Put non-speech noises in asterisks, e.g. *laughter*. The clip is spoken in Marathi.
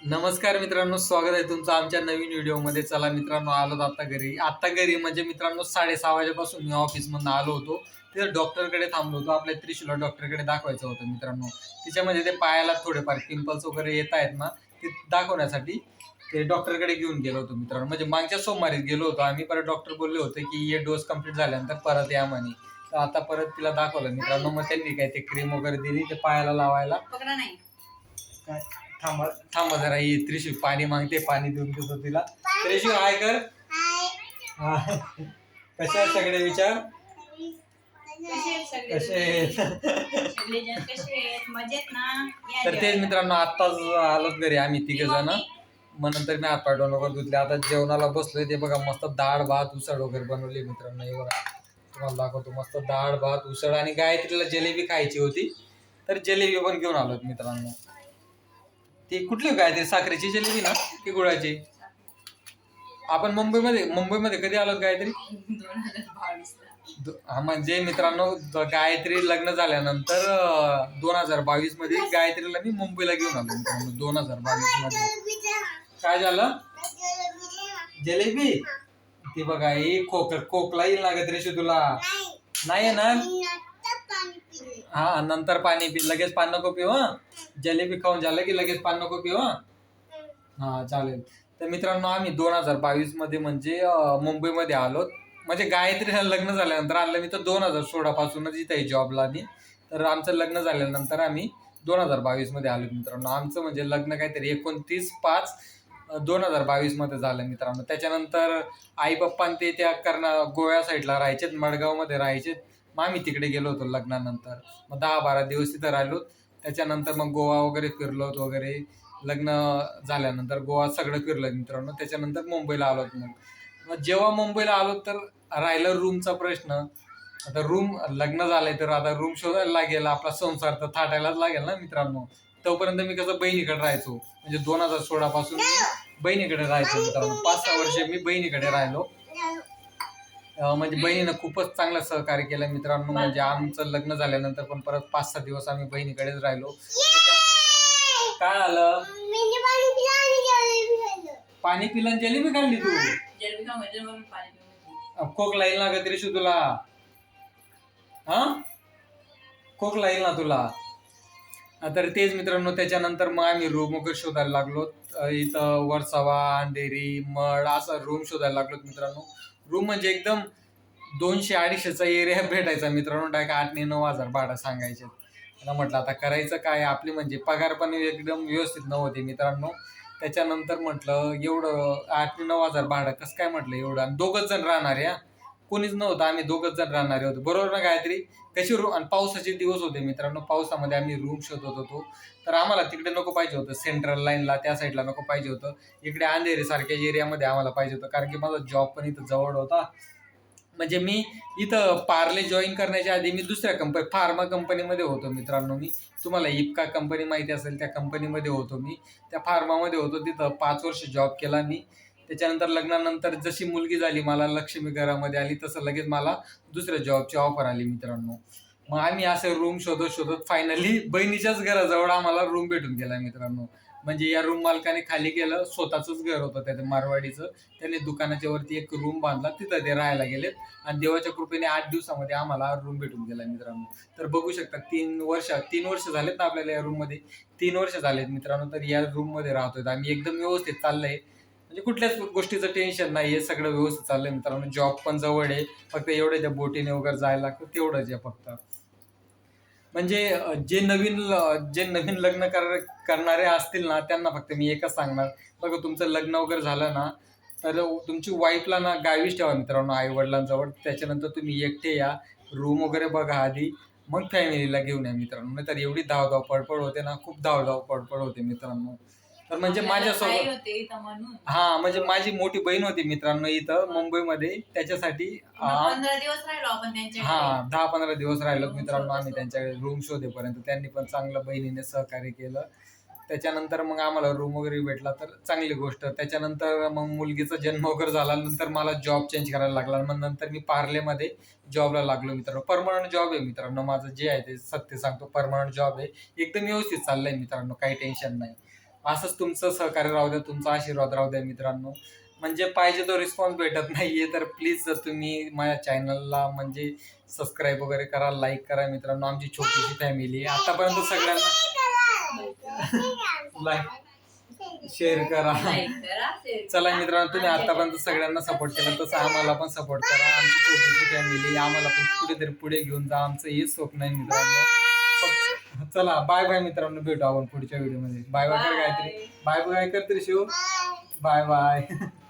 नमस्कार मित्रांनो स्वागत आहे तुमचं आमच्या नवीन व्हिडिओमध्ये. चला मित्रांनो आलो आता घरी. आता घरी म्हणजे मित्रांनो साडेसहा वाजेपासून मी ऑफिसमधून आलो होतो. तिथे डॉक्टरकडे थांबलो होतो. आपल्या त्रिशूला डॉक्टरकडे दाखवायचं होतं मित्रांनो. तिच्यामध्ये ते पायाला थोडेफार पिंपल्स वगैरे येत आहेत ना ते दाखवण्यासाठी ते डॉक्टरकडे घेऊन गेलो होतो मित्रांनो. म्हणजे मागच्या सोमवारीच गेलो होतो. आम्ही परत डॉक्टर बोलले होते की हे डोस कंप्लीट झाल्यानंतर परत या म्हणे. तर आता परत तिला दाखवलं मित्रांनो. मग त्यांनी काय ते क्रीम वगैरे दिली ते पायाला लावायला? काय? थांबा थांबा जरा ही त्रिशू पाणी मागते पाणी देऊन देतो तिला. त्रिशू हाय कर. कसे आहेत सगळे विचार? कसे या तर तेच. मित्रांनो आत्ताच आलोच घरी आम्ही तिघ जण. मग नंतर मी हात पाठवून वगैरे धुतले. आता जेवणाला बसलोय ते बघा मस्त डाळ भात उसळ वगैरे बनवली मित्रांनो. हे बघा तुम्हाला दाखवतो मस्त डाळ भात उसळ आणि गायत्रीला जलेबी खायची होती. तर जलेबी पण घेऊन आलो मित्रांनो. ती कुठली गायत्री साखरेची जलेबी ना? की गुळाची? आपण मुंबईमध्ये मुंबईमध्ये कधी आलो गायत्री? दोन हजार बावीसला. दो- हा म्हणजे मित्रांनो द- गायत्री लग्न झाल्यानंतर दोन हजार बावीसमध्ये गायत्रीला मी मुंबईला घेऊन आलो मित्रांनो दोन हजार बावीसमध्ये काय झालं? जलेबी? ती बघा ही खोक खोकला येईल ना गत्रेशी तुला? नाही. येणार हा नंतर पाणी पी लगेच पाणी नको पिऊ हा. जलेबी खाऊन झालं की लगेच पाणी नको पिऊ हा. हा चालेल. तर मित्रांनो आम्ही दोन हजार बावीसमध्ये म्हणजे अं, मुंबईमध्ये आलो. म्हणजे गायत्रीला लग्न झाल्यानंतर आणलं. मी तर दोन हजार सोळा पासूनच इथे जॉबला मी तर आमचं लग्न झाल्यानंतर आम्ही दोन हजार बावीसमध्ये आलो मित्रांनो. आमचं म्हणजे लग्न काहीतरी एकोणतीस पाच दोन हजार बावीसमध्ये झालं मित्रांनो. त्याच्यानंतर आई पप्पा ते त्या कर्ना गोव्या साईडला राहायचेत मडगावमध्ये राहायचे मग आम्ही तिकडे गेलो होतो लग्नानंतर. मग दहा बारा दिवस तिथं राहिलो. त्याच्यानंतर मग गोवा वगैरे फिरलो वगैरे. लग्न झाल्यानंतर गोवा सगळं फिरलं मित्रांनो. त्याच्यानंतर मुंबईला आलो मग. मग जेव्हा मुंबईला आलो तर राहिलं रूमचा प्रश्न. आता रूम लग्न झालंय तर आता रूम शोधायला लागेल. आपला संसार तर थाटायलाच लागेल ना मित्रांनो. तोपर्यंत मी कसं बहिणीकडे राहायचो. म्हणजे दोन हजार सोळा पासून बहिणीकडे राहायचो मित्रांनो. पाच सहा वर्ष मी बहिणीकडे राहिलो. म्हणजे बहिणीनं खूपच चांगलं सहकार्य केलं मित्रांनो. म्हणजे आमचं लग्न झाल्यानंतर पण परत पाच सहा दिवस आम्ही बहिणीकडेच राहिलो. त्याच्या- काय आलं पाणी पिलं आणि जलेबी खाल्ली. तू? जलेबी म्हणजे मग पाणी पिऊन. खोकला येईल ना ग त्रिशू तुला. हा? खोकला येईल ना तुला. हा, तर तेच मित्रांनो त्याच्यानंतर मग आम्ही रूम वगैरे शोधायला लागलो. अं, इथं वरसावा अंधेरी मड असं रूम शोधायला लागलो मित्रांनो. रूम म्हणजे एकदम दोनशे अडीचशेचा एरिया भेटायचा मित्रांनो. काय आठ ने नऊ हजार भाडं सांगायचे. मला म्हटलं आता करायचं काय? आपली म्हणजे पगार पण एकदम व्यवस्थित नव्हते मित्रांनो. त्याच्यानंतर म्हटलं एवढं आठ ते नऊ हजार भाडं कसं काय म्हटलं एवढं? आणि दोघंच जण राहणार या. कोणीच नव्हतं. आम्ही दोघच जण राहणारे होतो. बरोबर ना गायत्री? कशी रूम आणि पावसाचे दिवस होते मित्रांनो. पावसामध्ये आम्ही रूम शोधत होतो. तर आम्हाला तिकडे नको पाहिजे होतं. सेंट्रल लाईनला त्या साईडला नको पाहिजे होतं. इकडे अंधेरी सारख्या एरियामध्ये आम्हाला पाहिजे होतं. कारण की माझा जॉब पण इथं जवळ होता. म्हणजे मी इथं पार्ले जॉईन करण्याच्या आधी मी दुसऱ्या कंपनी फार्मा कंपनीमध्ये होतो मित्रांनो मी. तुम्हाला इपका कंपनी माहिती असेल त्या कंपनीमध्ये होतो मी. त्या फार्मामध्ये होतो. तिथं पाच वर्ष जॉब केला मी. त्याच्यानंतर लग्नानंतर जशी मुलगी झाली मला लक्ष्मी घरामध्ये आली तसं लगेच मला दुसऱ्या जॉबची ऑफर आली मित्रांनो. मग आम्ही असं रूम शोधत शोधत फायनली बहिणीच्याच घराजवळ आम्हाला रूम भेटून गेला मित्रांनो. म्हणजे या रूम मालकाने खाली केलं स्वतःच घर होतं त्या मारवाडीचं. त्याने दुकानाच्या वरती एक रूम बांधला तिथं ते राहायला गेलेत. आणि देवाच्या कृपेने आठ दिवसामध्ये आम्हाला रूम भेटून गेला मित्रांनो. तर बघू शकता तीन वर्ष तीन वर्ष झालेत ना आपल्याला या रूममध्ये? तीन वर्ष झालेत मित्रांनो तर या रूममध्ये राहतोय. आम्ही एकदम व्यवस्थित चाललंय. म्हणजे कुठल्याच गोष्टीचं टेन्शन नाही आहे सगळं व्यवस्थित चाललंय मित्रांनो. जॉब पण जवळ आहे. फक्त एवढे त्या बोटीने वगैरे जायला लागतं तेवढंच आहे फक्त. म्हणजे जे नवीन जे नवीन लग्न कर करणारे असतील ना त्यांना फक्त मी एकच सांगणार. बघा तुमचं लग्न वगैरे झालं ना तर तुमची वाईफला ना गावीच ठेवा मित्रांनो आई वडिलांजवळ त्याच्यानंतर तुम्ही एकटे या. रूम वगैरे बघा आधी. मग फॅमिलीला घेऊन या मित्रांनो. नाही तर एवढी धावधाव पडपड होते ना खूप धावधाव पडपड होते मित्रांनो. तर म्हणजे माझ्यासोबत काही होते इथं म्हणून. हा म्हणजे माझी मोठी बहीण होती मित्रांनो इथं मुंबईमध्ये. त्याच्यासाठी मग आ, पंधरा दिवस राहिलो आपण त्यांच्याकडे. हा दहा पंधरा दिवस राहिलो मित्रांनो आम्ही त्यांच्याकडे रूम शोधेपर्यंत. त्यांनी पण चांगलं बहिणीने सहकार्य केलं. त्याच्यानंतर मग आम्हाला रूम वगैरे भेटला तर चांगली गोष्ट. त्याच्यानंतर मग मुलगीचा जन्म वगैरे झाला. नंतर मला जॉब चेंज करायला लागला. मग नंतर मी पार्लेमध्ये जॉबला लागलो मित्रांनो. परमनंट जॉब आहे मित्रांनो. माझं जे आहे ते सत्य सांगतो. परमनंट जॉब आहे. एकदम व्यवस्थित चाललंय मित्रांनो. काही टेन्शन नाही. असंच तुमचं सहकार्य राहू द्या तुमचा आशीर्वाद राहू द्या मित्रांनो. म्हणजे पाहिजे तो रिस्पॉन्स भेटत नाहीये तर प्लीज तुम्ही माझ्या चॅनलला म्हणजे सबस्क्राईब वगैरे करा लाईक करा मित्रांनो. आमची छोटीशी फॅमिली आहे. आतापर्यंत सगळ्यांना लाईक शेअर करा. चला मित्रांनो तुम्ही आतापर्यंत सगळ्यांना सपोर्ट केला तसं आम्हाला पण सपोर्ट करा. आमची छोटीशी फॅमिली आम्हाला पण कुठेतरी पुढे घेऊन जा. आमचं हेच स्वप्न आहे मित्रांनो. फक्त- चला बाय बाय मित्रांनो भेटू आपण पुढच्या व्हिडिओमध्ये. बाय बाय कर Bye. बाय बाय कर तरी शिव. Bye bye *laughs*